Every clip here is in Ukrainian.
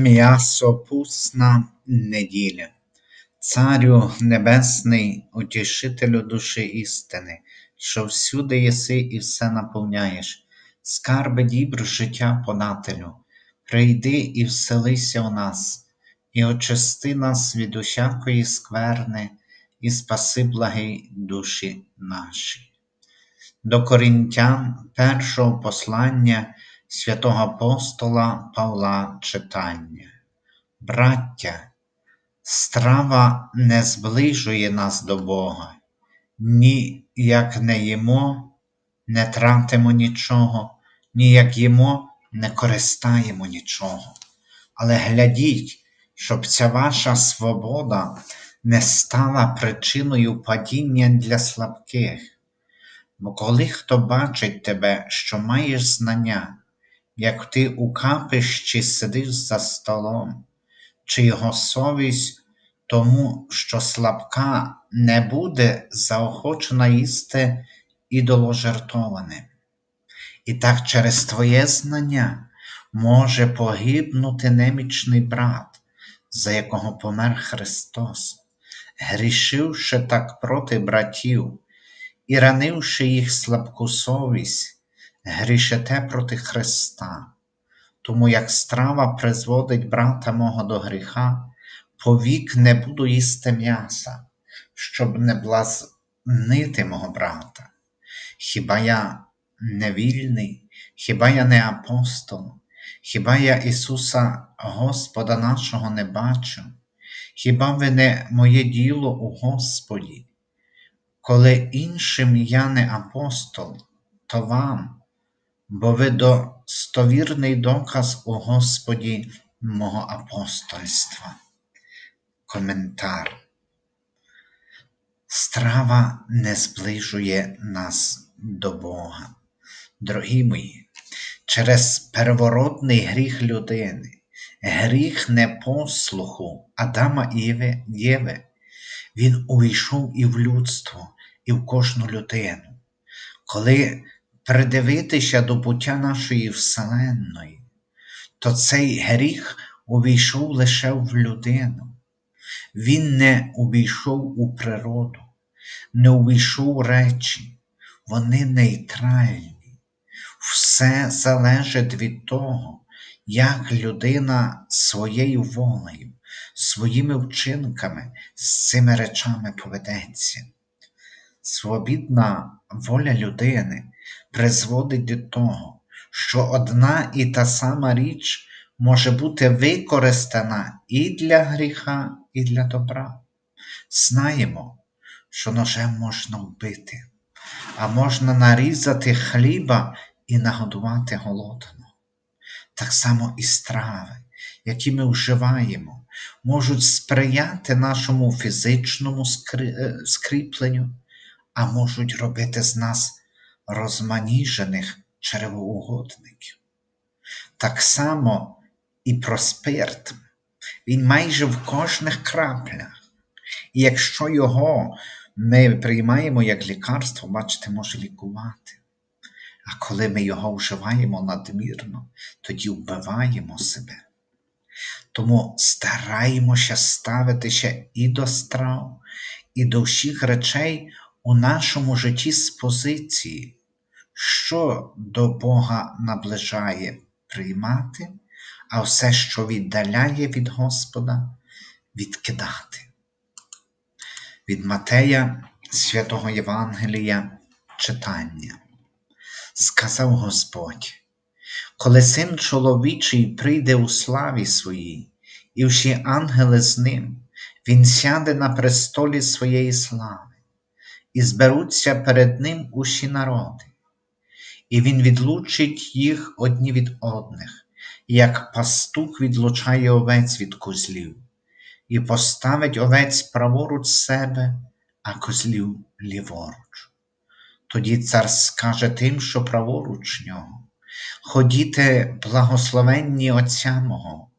М'ясопусна неділя, Царю Небесний, утішителю душі істини, що всюди єси і все наповняєш, скарби дібр життя подателю, прийди і вселися у нас, і очисти нас від усякої скверни, і спаси благий душі наші. До Корінтян першого послання святого апостола Павла читання. Браття, страва не зближує нас до Бога, ні як не їмо, не тратимо нічого, ні як їмо, не користаємо нічого. Але глядіть, щоб ця ваша свобода не стала причиною падіння для слабких. Бо коли хто бачить тебе, що маєш знання, як ти у капищі сидиш за столом, чи його совість тому, що слабка не буде заохочена їсти ідоложертоване. І так через твоє знання може погибнути немічний брат, за якого помер Христос, грішивши так проти братів і ранивши їх слабку совість грішите проти Христа, тому як страва призводить брата мого до гріха, повік не буду їсти м'яса, щоб не блазнити мого брата. Хіба я не вільний, хіба я не апостол, хіба я Ісуса Господа нашого не бачу, хіба ви не моє діло у Господі? Коли іншим я не апостол, то вам, бо ви достовірний доказ у Господі мого апостольства. Коментар. Страва не зближує нас до Бога. Дорогі мої, через первородний гріх людини, гріх непослуху Адама і Єви, він увійшов і в людство, і в кожну людину. Коли придивитися до буття нашої Вселенної, то цей гріх увійшов лише в людину. Він не увійшов у природу, не увійшов у речі, вони нейтральні. Все залежить від того, як людина своєю волею, своїми вчинками з цими речами поведеться. Свобідна воля людини призводить до того, що одна і та сама річ може бути використана і для гріха, і для добра. Знаємо, що ножем можна вбити, а можна нарізати хліба і нагодувати голодного. Так само і страви, які ми вживаємо, можуть сприяти нашому фізичному е, скріпленню, а можуть робити з нас розманіжених черевоугодників. Так само і про спирт. Він майже в кожних краплях. І якщо його ми приймаємо як лікарство, бачите, може лікувати. А коли ми його вживаємо надмірно, тоді вбиваємо себе. Тому стараємося ставитися і до страв, і до всіх речей у нашому житті з позиції, що до Бога наближає приймати, а все, що віддаляє від Господа, відкидати. Від Матея святого Євангелія читання. Сказав Господь, коли син чоловічий прийде у славі своїй, і всі ангели з ним, Він сяде на престолі своєї слави, і зберуться перед ним усі народи, і він відлучить їх одні від одних, як пастух відлучає овець від козлів, і поставить овець праворуч себе, а козлів ліворуч. Тоді цар скаже тим, що праворуч нього. Ходіте, благословенні Отця мого,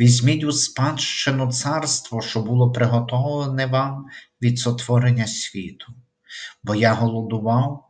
візьміть у спадщину царство, що було приготовлене вам від сотворення світу, бо я голодував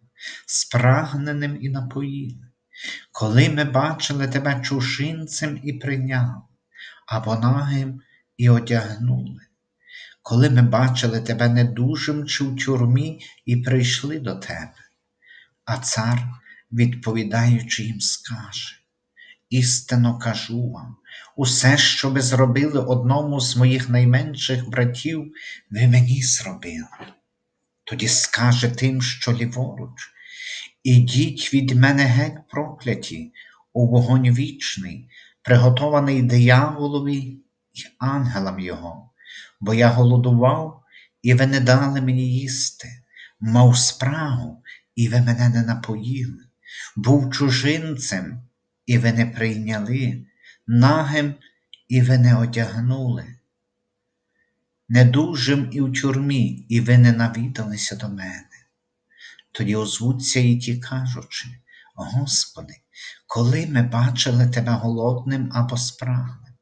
спрагненим і напоїли, коли ми бачили Тебе чужинцем і прийняли, або нагим і одягнули, коли ми бачили Тебе недужим чи в тюрмі і прийшли до Тебе. А цар, відповідаючи їм, скаже: Істинно кажу вам, усе, що ви зробили одному з моїх найменших братів, ви мені зробили. Тоді скаже тим, що ліворуч, ідіть від мене геть прокляті, у вогонь вічний, приготований дияволові й ангелам його, бо я голодував, і ви не дали мені їсти, мав спрагу, і ви мене не напоїли, був чужинцем, і ви не прийняли, нагим, і ви не одягнули, недужим і в тюрмі, і ви не навідалися до мене. Тоді озвуться і ті кажучи, Господи, коли ми бачили Тебе голодним або спраглим,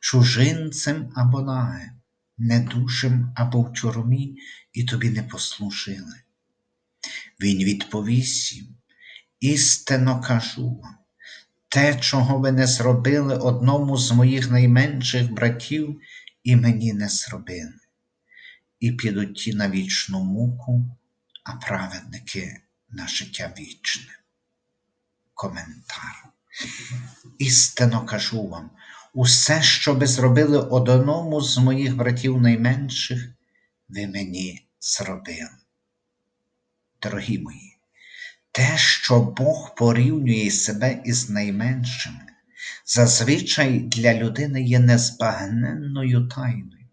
чужинцем або нагим, недужим або в тюрмі, і тобі не послужили. Він відповість їм, істинно кажу вам, те, чого ви не зробили одному з моїх найменших братів, і мені не зробили. І підуть ті на вічну муку, а праведники на життя вічне. Коментар. Істинно кажу вам, усе, що ви зробили одному з моїх братів найменших, ви мені зробили. Дорогі мої, те, що Бог порівнює себе із найменшими, зазвичай для людини є незбагненною тайною,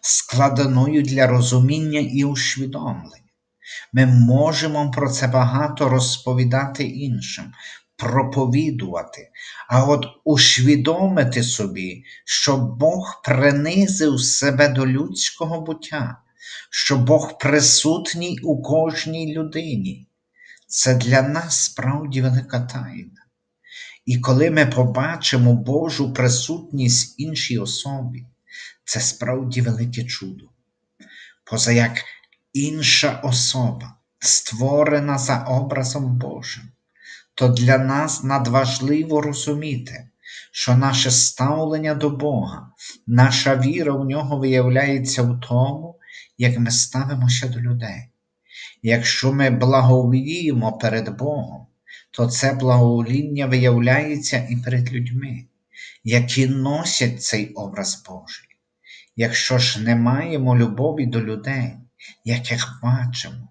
складеною для розуміння і усвідомлення. Ми можемо про це багато розповідати іншим, проповідувати, а от усвідомити собі, що Бог принизив себе до людського буття, що Бог присутній у кожній людині. Це для нас справді велика тайна. І коли ми побачимо Божу присутність іншій особі, це справді велике чудо. Поза як інша особа, створена за образом Божим, то для нас надважливо розуміти, що наше ставлення до Бога, наша віра в нього виявляється в тому, як ми ставимося до людей. Якщо ми благовіємо перед Богом, то це благовоління виявляється і перед людьми, які носять цей образ Божий. Якщо ж не маємо любові до людей, яких бачимо,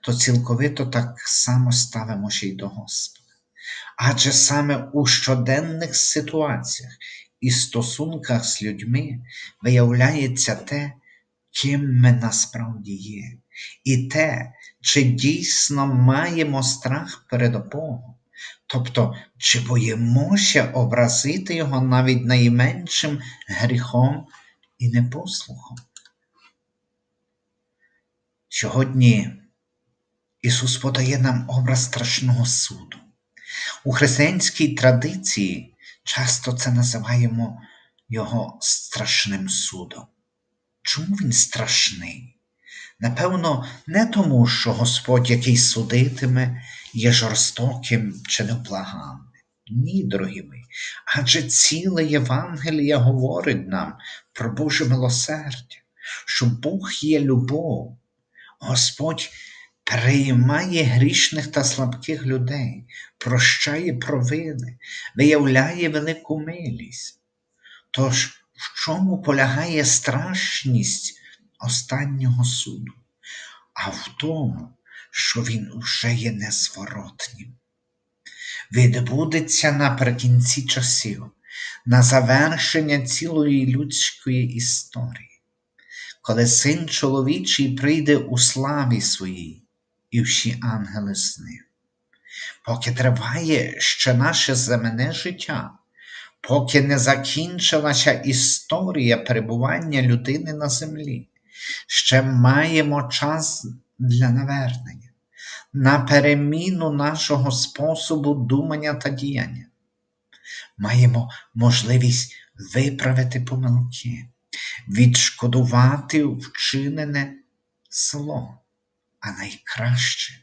то цілковито так само ставимося й до Господа. Адже саме у щоденних ситуаціях і стосунках з людьми виявляється те, ким ми насправді є, і те, чи дійсно маємо страх перед Богом, тобто, чи боїмося образити Його навіть найменшим гріхом і непослухом. Сьогодні Ісус подає нам образ страшного суду. У християнській традиції часто це називаємо Його страшним судом. Чому він страшний? Напевно, не тому, що Господь, який судитиме, є жорстоким чи невблаганним. Ні, дорогі мої, адже ціле Євангеліє говорить нам про Боже милосердя, що Бог є любов, Господь приймає грішних та слабких людей, прощає провини, виявляє велику милість. Тож, в чому полягає страшність останнього суду? А в тому, що він уже є незворотнім. Відбудеться наприкінці часів, на завершення цілої людської історії, коли син чоловічий прийде у славі своїй і всі ангели з ним. Поки триває ще наше земне життя, поки не закінчилася історія перебування людини на землі, ще маємо час для навернення, на переміну нашого способу думання та діяння. Маємо можливість виправити помилки, відшкодувати вчинене зло, а найкраще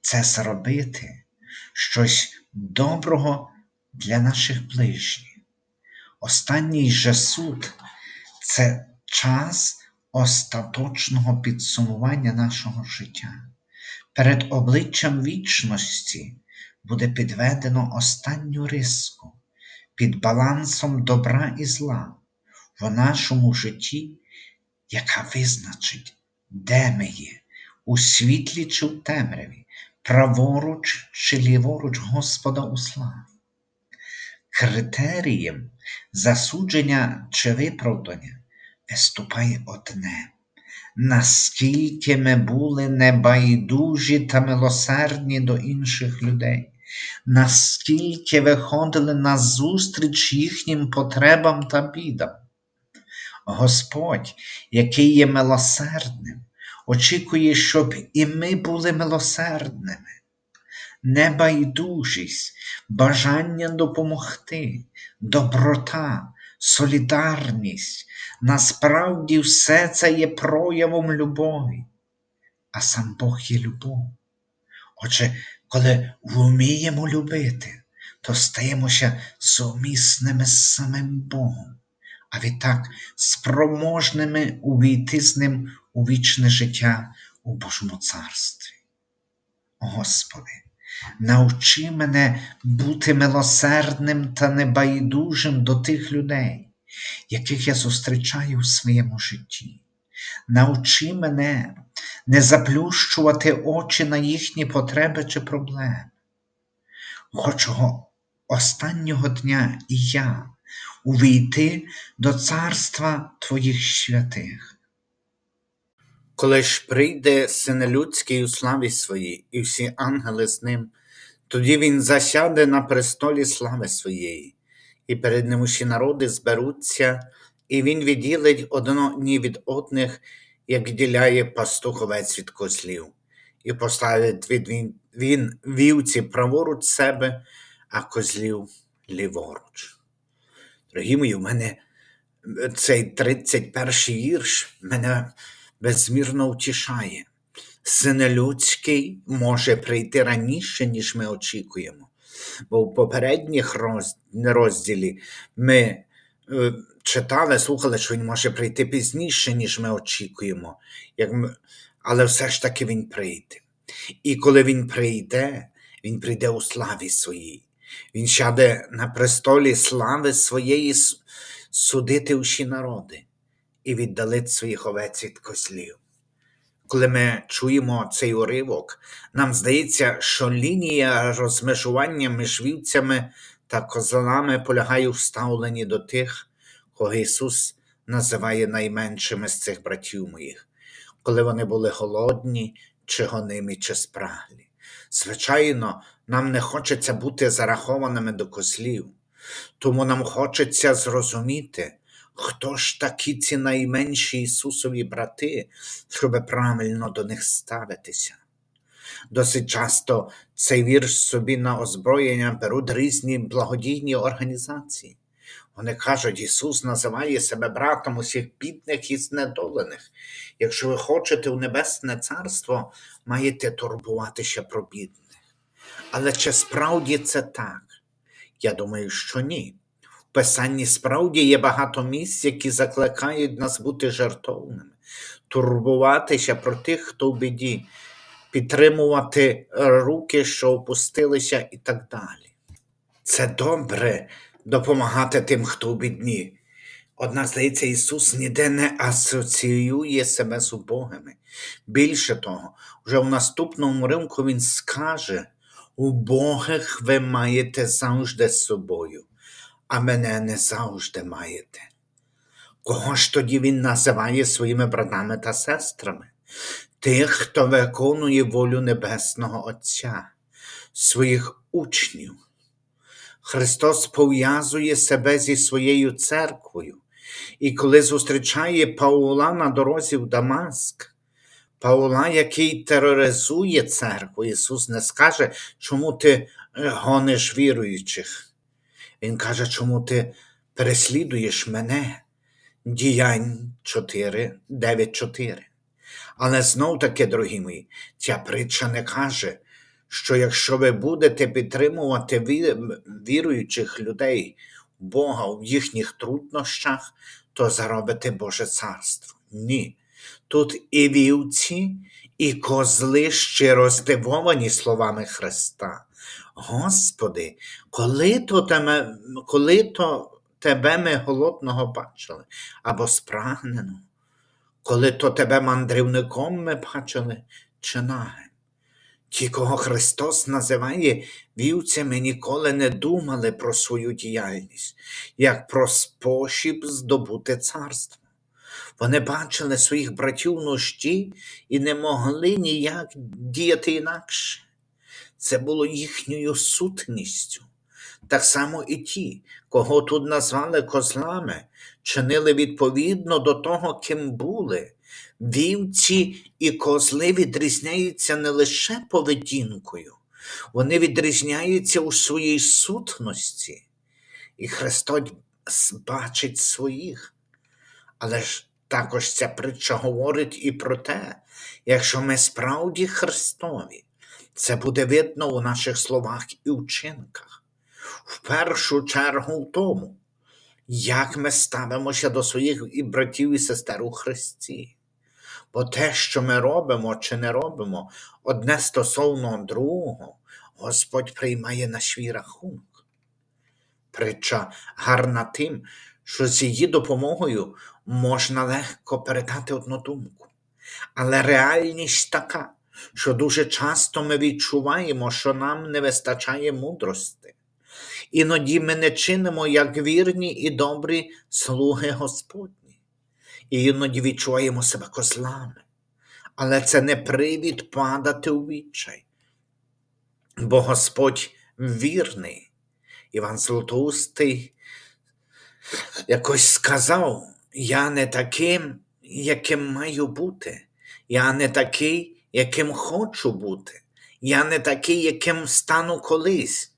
це зробити щось доброго для наших ближніх. Останній же суд це час остаточного підсумування нашого життя. Перед обличчям вічності буде підведено останню риску під балансом добра і зла в нашому житті, яка визначить, де ми є, у світлі чи в темряві, праворуч чи ліворуч Господа у славі. Критерієм засудження чи виправдання виступає одне. Наскільки ми були небайдужі та милосердні до інших людей, наскільки виходили на зустріч їхнім потребам та бідам. Господь, який є милосердним, очікує, щоб і ми були милосердними. Небайдужість, бажання допомогти, доброта, солідарність насправді все це є проявом любові, а сам Бог є любов. Отже, коли вміємо любити, то стаємося сумісними з самим Богом, а відтак спроможними увійти з ним у вічне життя у Божому царстві. Господи, навчи мене бути милосердним та небайдужим до тих людей, яких я зустрічаю в своєму житті. Навчи мене не заплющувати очі на їхні потреби чи проблеми. Хочу останнього дня і я увійти до царства Твоїх святих. Коли ж прийде Син людський у славі своїй, і всі ангели з ним, тоді він засяде на престолі слави своєї, і перед ним усі народи зберуться, і він відділить одні від одних, як відділяє пастух овець від козлів, і поставить від він, він вівці праворуч себе, а козлів ліворуч. Дорогі мої, в мене цей 31 вірш мене безмірно втішає. Син людський може прийти раніше, ніж ми очікуємо. Бо в попередніх роз... розділі ми е, читали, слухали, що він може прийти пізніше, ніж ми очікуємо, Як ми... але все ж таки він прийде. І коли він прийде, він прийде у славі своїй. Він сяде на престолі слави своєї судити усі народи і віддалить своїх овець від козлів. Коли ми чуємо цей уривок, нам здається, що лінія розмежування між вівцями та козлами полягає в ставленні до тих, кого Ісус називає найменшими з цих братів моїх, коли вони були голодні, чи гонимі, чи спраглі. Звичайно, нам не хочеться бути зарахованими до козлів, тому нам хочеться зрозуміти, хто ж такі ці найменші Ісусові брати, щоб правильно до них ставитися. Досить часто цей вірш собі на озброєння беруть різні благодійні організації. Вони кажуть, Ісус називає себе братом усіх бідних і знедолених. Якщо ви хочете у Небесне Царство, маєте турбуватися про бідних. Але чи справді це так? Я думаю, що ні. Писанні справді є багато місць, які закликають нас бути жертовними, турбуватися про тих, хто в біді, підтримувати руки, що опустилися, і так далі. Це добре допомагати тим, хто в бідні. Однак, здається, Ісус ніде не асоціює себе з убогими. Більше того, вже в наступному римку Він скаже: убогих ви маєте завжди з собою, а мене не завжди маєте. Кого ж тоді він називає своїми братами та сестрами? Тих, хто виконує волю Небесного Отця, своїх учнів. Христос пов'язує себе зі своєю церквою. І коли зустрічає Паула на дорозі в Дамаск, Паула, який тероризує церкву, Ісус не скаже, чому ти е, гониш віруючих. Він каже, чому ти переслідуєш мене. Діянь 4, 9, 4. Але знов таки, дорогі мої, ця притча не каже, що якщо ви будете підтримувати віруючих людей, Бога в їхніх труднощах, то заробите Боже царство. Ні. Тут і вівці, і козли щиро здивовані словами Христа. Господи, коли то тебе, коли то тебе ми голодного бачили, або спрагнено, коли то тебе мандрівником ми бачили, чи нагим. Ті, кого Христос називає вівцями, ніколи не думали про свою діяльність, як про спосіб здобути царство. Вони бачили своїх братів нужді і не могли ніяк діяти інакше. Це було їхньою сутністю. Так само і ті, кого тут назвали козлами, чинили відповідно до того, ким були. Вівці і козли відрізняються не лише поведінкою, вони відрізняються у своїй сутності. І Христос бачить своїх. Але ж також ця притча говорить і про те, якщо ми справді Христові, це буде видно у наших словах і вчинках. В першу чергу в тому, як ми ставимося до своїх і братів і сестер у Христі. Бо те, що ми робимо чи не робимо, одне стосовно другого, Господь приймає на свій рахунок. Притча гарна тим, що з її допомогою можна легко передати одну думку. Але реальність така, що дуже часто ми відчуваємо, що нам не вистачає мудрости. Іноді ми не чинимо як вірні і добрі слуги Господні. І іноді відчуваємо себе козлами. Але це не привід падати у відчай. Бо Господь вірний. Іван Златоустий якось сказав: Я не таким, яким маю бути. Я не такий, яким хочу бути. Я не такий, яким стану колись.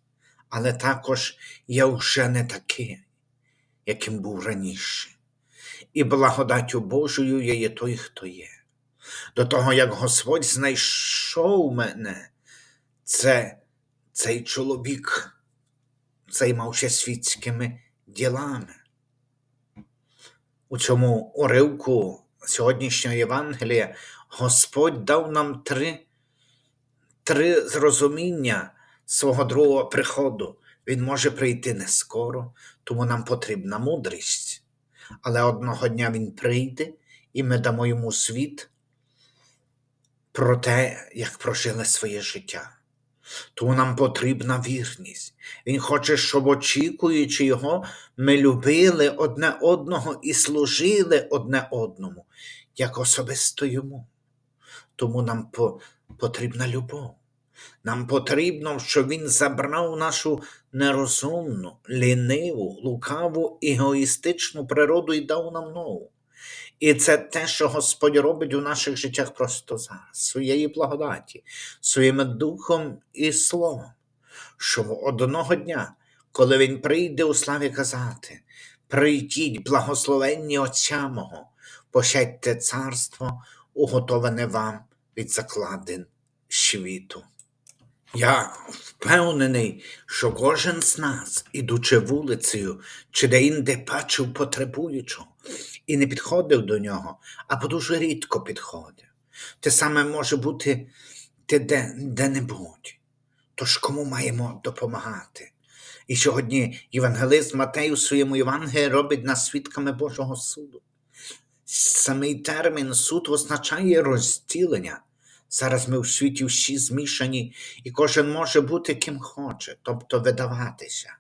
Але також я вже не такий, яким був раніше. І благодаттю Божою я є той, хто є. До того, як Господь знайшов мене, це цей чоловік займався світськими ділами. У цьому уривку сьогоднішнього Євангелія Господь дав нам три, три зрозуміння свого другого приходу. Він може прийти не скоро, тому нам потрібна мудрість. Але одного дня Він прийде, і ми дамо йому світ про те, як прожили своє життя. Тому нам потрібна вірність. Він хоче, щоб, очікуючи його, ми любили одне одного і служили одне одному, як особисто йому. Тому нам по- потрібна любов. Нам потрібно, щоб він забрав нашу нерозумну, ліниву, лукаву, егоїстичну природу і дав нам нову. І це те, що Господь робить у наших життях просто зараз, своєї благодаті, своїм духом і словом, щоб одного дня, коли Він прийде у славі казати, прийдіть, благословенні Отця мого, посядьте царство, уготоване вам від закладин світу. Я впевнений, що кожен з нас, ідучи вулицею чи де-інде бачив потребуючого і не підходив до нього, або дуже рідко підходив. Те саме може бути ти де, де-небудь. Тож кому маємо допомагати? І сьогодні євангелист Матей у своєму Євангелії робить нас свідками Божого суду. Самий термін суд означає розділення. Зараз ми в світі всі змішані, і кожен може бути ким хоче, тобто видаватися.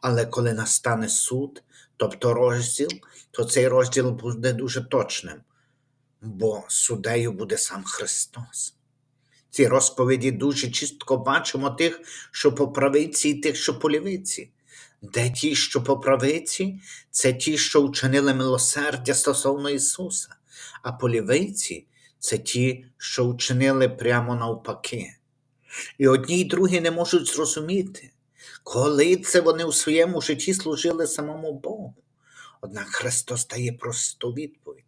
Але коли настане суд, тобто розділ, то цей розділ буде дуже точним, бо суддею буде сам Христос. Ці розповіді дуже чітко бачимо тих, що по правиці, і тих, що по лівиці. Де ті, що по правиці, це ті, що вчинили милосердя стосовно Ісуса, а по лівиці це ті, що вчинили прямо навпаки. І одні й другі не можуть зрозуміти, коли це вони у своєму житті служили самому Богу. Однак Христос дає просту відповідь.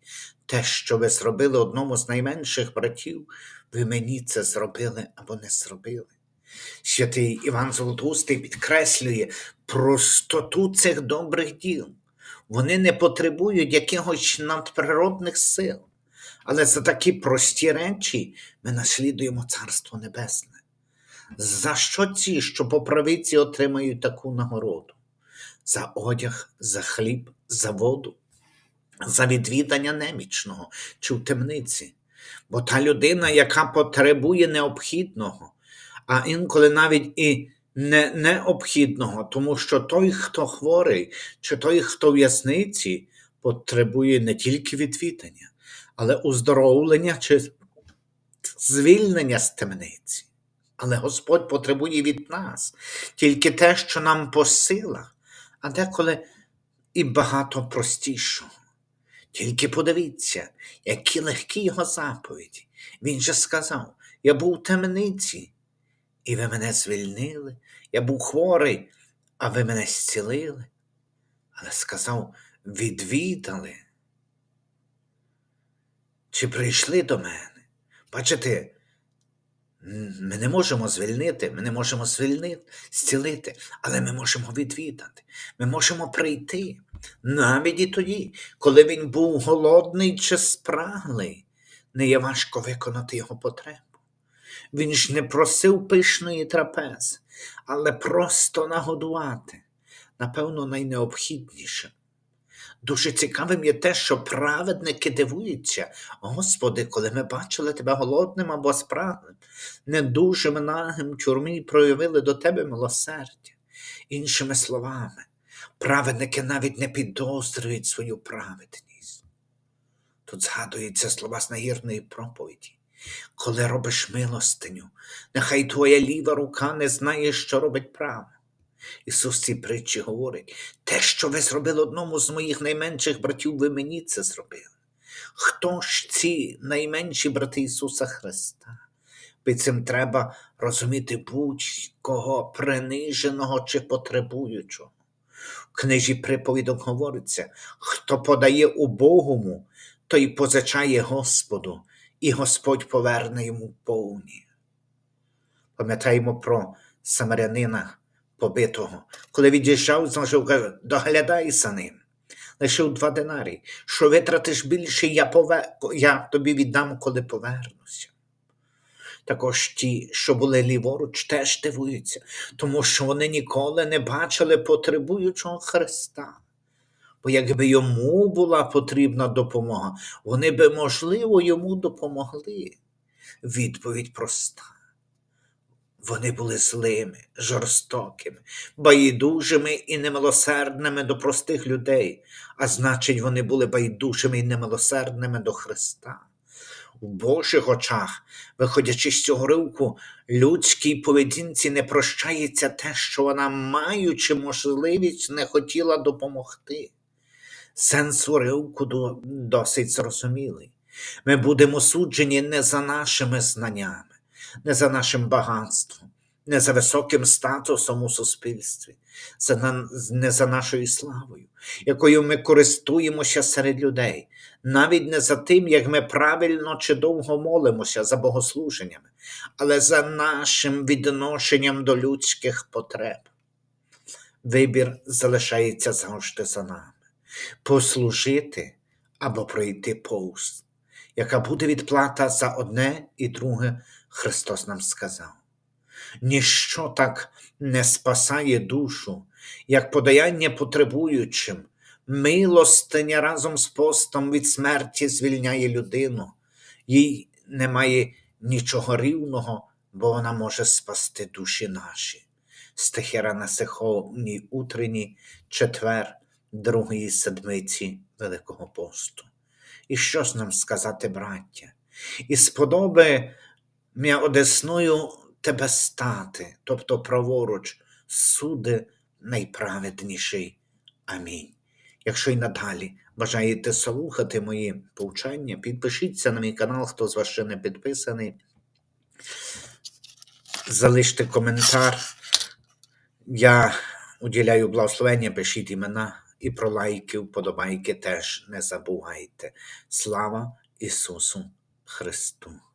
Те, що ви зробили одному з найменших братів, ви мені це зробили або не зробили. Святий Іван Золотоустий підкреслює простоту цих добрих діл. Вони не потребують якихось надприродних сил, але за такі прості речі ми наслідуємо Царство Небесне. За що ці, що по правиці отримають таку нагороду? За одяг, за хліб, за воду, за відвідання немічного чи в темниці. Бо та людина, яка потребує необхідного, а інколи навіть і не необхідного, тому що той, хто хворий, чи той, хто в в'язниці, потребує не тільки відвідання, але уздоровлення чи звільнення з темниці. Але Господь потребує від нас тільки те, що нам по силах, а деколи і багато простішого. Тільки подивіться, які легкі його заповіді. Він же сказав: Я був у темниці, і ви мене звільнили, я був хворий, а ви мене зцілили. Але сказав, відвідали. Чи прийшли до мене? Бачите, ми не можемо звільнити, ми не можемо звільнити, зцілити, але ми можемо відвідати, ми можемо прийти. Навіть і тоді, коли він був голодний чи спраглий, не є важко виконати його потребу. Він ж не просив пишної трапези, але просто нагодувати, напевно, найнеобхідніше. Дуже цікавим є те, що праведники дивуються, Господи, коли ми бачили тебе голодним або спраглим, недужим нагим тюрмі проявили до тебе милосердя. Іншими словами, праведники навіть не підозрюють свою праведність. Тут згадуються слова з нагірної проповіді. Коли робиш милостиню, нехай твоя ліва рука не знає, що робить права. Ісус в цій притчі говорить, те, що ви зробили одному з моїх найменших братів, ви мені це зробили. Хто ж ці найменші брати Ісуса Христа? Під цим треба розуміти будь-кого приниженого чи потребуючого. В книжі приповідок говориться, хто подає убогому, той позичає Господу, і Господь поверне йому повні. Пам'ятаємо про самарянина побитого, коли від'їжджав, зложив, каже, доглядай за ним. Лишив два динарі. Що витратиш більше, я, пове... я тобі віддам, коли повернуся. Також ті, що були ліворуч, теж дивуються, тому що вони ніколи не бачили потребуючого Христа. Бо якби йому була потрібна допомога, вони би, можливо, йому допомогли. Відповідь проста. Вони були злими, жорстокими, байдужими і немилосердними до простих людей, а значить, вони були байдужими і немилосердними до Христа. У Божих очах, виходячи з цього ривку, людській поведінці не прощається те, що вона, маючи можливість, не хотіла допомогти. Сенс уривку до- досить зрозумілий. Ми будемо суджені не за нашими знаннями, не за нашим багатством, не за високим статусом у суспільстві, не за нашою славою, якою ми користуємося серед людей, навіть не за тим, як ми правильно чи довго молимося за богослуженнями, але за нашим відношенням до людських потреб. Вибір залишається завжди за нами послужити або пройти повз, яка буде відплата за одне і друге, Христос нам сказав. Ніщо так не спасає душу, як подаяння потребуючим, милостиня разом з постом від смерті звільняє людину, їй немає нічого рівного, бо вона може спасти душі наші. Стихера на Сиховній утренній, четвер, другої седмиці Великого посту. І що ж нам сказати, браття? І сподоби м'я одесною тебе стати, тобто праворуч, суди найправедніший. Амінь. Якщо й надалі бажаєте слухати мої повчання, підпишіться на мій канал, хто з вас ще не підписаний. Залиште коментар. Я уділяю благословення, пишіть імена і про лайки, вподобайки теж не забувайте. Слава Ісусу Христу!